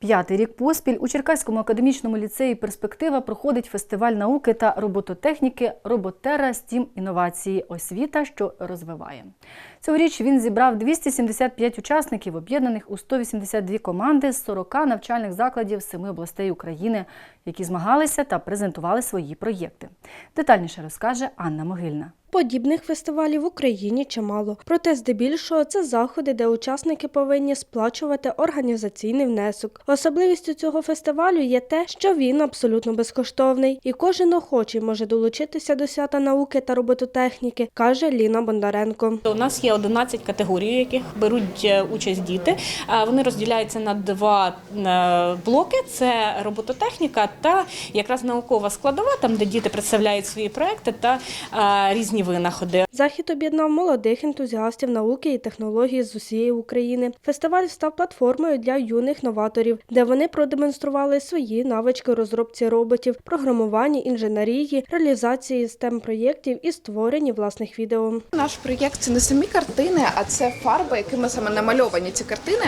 П'ятий рік поспіль у Черкаському академічному ліцеї Перспектива проходить фестиваль науки та робототехніки Роботера. Стім. Інновації. Освіта, що розвиває. Цьогоріч він зібрав 275 учасників, об'єднаних у 182 команди з 40 навчальних закладів семи областей України, які змагалися та презентували свої проєкти. Детальніше розкаже Анна Могильна. Подібних фестивалів в Україні чимало. Проте, здебільшого, це заходи, де учасники повинні сплачувати організаційний внесок. Особливістю цього фестивалю є те, що він абсолютно безкоштовний, і кожен охочий може долучитися до свята науки та робототехніки, каже Ліна Бондаренко. У нас є 11 категорій, яких беруть е, участь діти. Вони розділяються на два е, блоки: це робототехніка та якраз наукова складова, там де діти представляють свої проекти та е, різні винаходи. Захід об'єднав молодих ентузіастів науки і технології з усієї України. Фестиваль став платформою для юних новаторів, де вони продемонстрували свої навички розробці роботів, програмуванні, інженерії, реалізації stem проєктів і створенні власних відео. Наш проєкт це не самі картини, а це фарби, якими саме намальовані ці картини.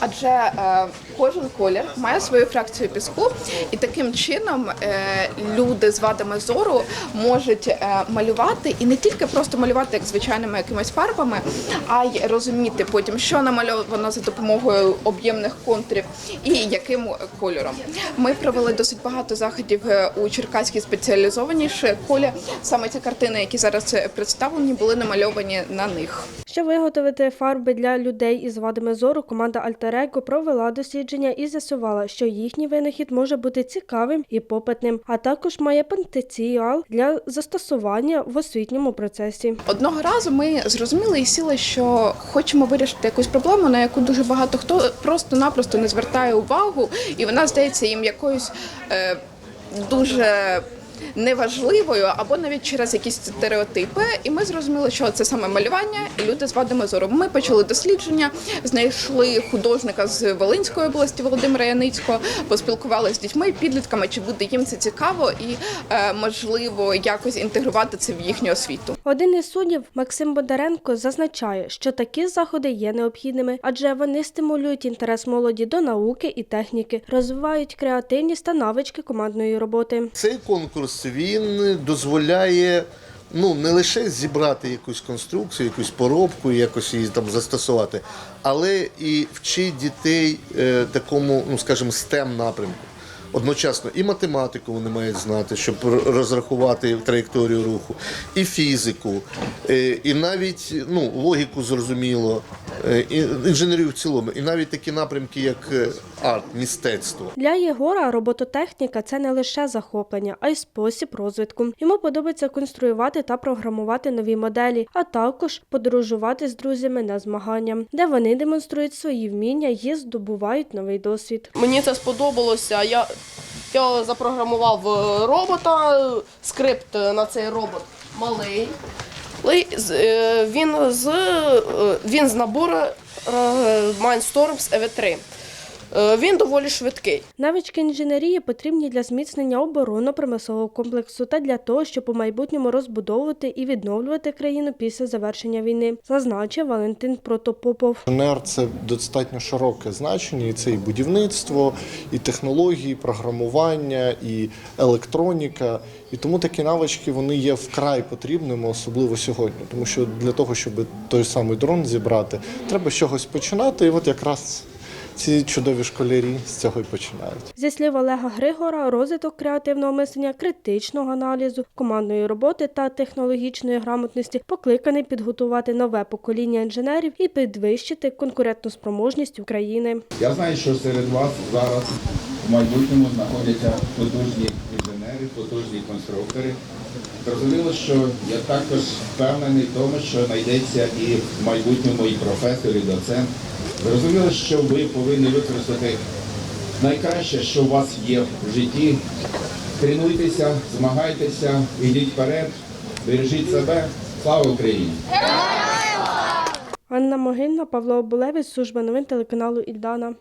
Адже е, кожен колір має свою фракцію піску, і таким чином е, люди з вадами зору можуть е, малювати і не тільки просто малювати як звичайними якимись фарбами, а й розуміти потім, що намальовано за допомогою об'ємних контурів і яким кольором. Ми провели досить багато заходів е, у Черкаській спеціалізованій школі. Саме ці картини, які зараз представлені, були намальовані на них. Щоб виготовити фарби для людей із вадами зору, команда Альтерего провела дослідження і з'ясувала, що їхній винахід може бути цікавим і попитним, а також має потенціал для застосування в освітньому процесі. Одного разу ми зрозуміли і сіли, що хочемо вирішити якусь проблему, на яку дуже багато хто просто-напросто не звертає увагу, і вона здається їм якоюсь е, дуже. Неважливою або навіть через якісь стереотипи, і ми зрозуміли, що це саме малювання і люди з вадами зору. Ми почали дослідження, знайшли художника з Волинської області Володимира Яницького, поспілкувалися з дітьми, підлітками, чи буде їм це цікаво і е, можливо якось інтегрувати це в їхню освіту. Один із суддів Максим Бондаренко зазначає, що такі заходи є необхідними, адже вони стимулюють інтерес молоді до науки і техніки, розвивають креативність та навички командної роботи. Цей конкурс він дозволяє ну не лише зібрати якусь конструкцію, якусь поробку, якось її там застосувати, але і вчить дітей е, такому, ну скажімо, STEM напрямку. Одночасно і математику вони мають знати, щоб розрахувати траєкторію руху, і фізику, е, і навіть ну, логіку зрозуміло, е, і інженерію в цілому, і навіть такі напрямки, як е, арт, мистецтво. Для Єгора робототехніка це не лише захоплення, а й спосіб розвитку. Йому подобається конструювати та програмувати нові моделі, а також подорожувати з друзями на змагання, де вони демонструють свої вміння і здобувають новий досвід. Мені це сподобалося. Я, я запрограмував е, робота, скрипт на цей робот малий. Е, Він з, е, він з набору Mindstorms EV3. Е, Він доволі швидкий. Навички інженерії потрібні для зміцнення оборонно-промислового комплексу та для того, щоб у майбутньому розбудовувати і відновлювати країну після завершення війни, зазначив Валентин Протопопов. Інженер це достатньо широке значення, і це і будівництво, і технології, і програмування, і електроніка. І тому такі навички вони є вкрай потрібними, особливо сьогодні. Тому що для того, щоб той самий дрон зібрати, треба з чогось починати. І от якраз ці чудові школярі з цього і починають. Зі слів Олега Григора, розвиток креативного мислення, критичного аналізу, командної роботи та технологічної грамотності покликаний підготувати нове покоління інженерів і підвищити конкурентну спроможність України. Я знаю, що серед вас зараз в майбутньому знаходяться потужні інженери, потужні конструктори. Зрозуміло, що я також впевнений в тому, що знайдеться і в майбутньому і професор, і доцент. Зрозуміло, що ви повинні використати найкраще, що у вас є в житті. Тренуйтеся, змагайтеся, йдіть вперед, бережіть себе. Слава Україні! Анна Могильна, Павло Обулевич, служба новин телеканалу Ільдана.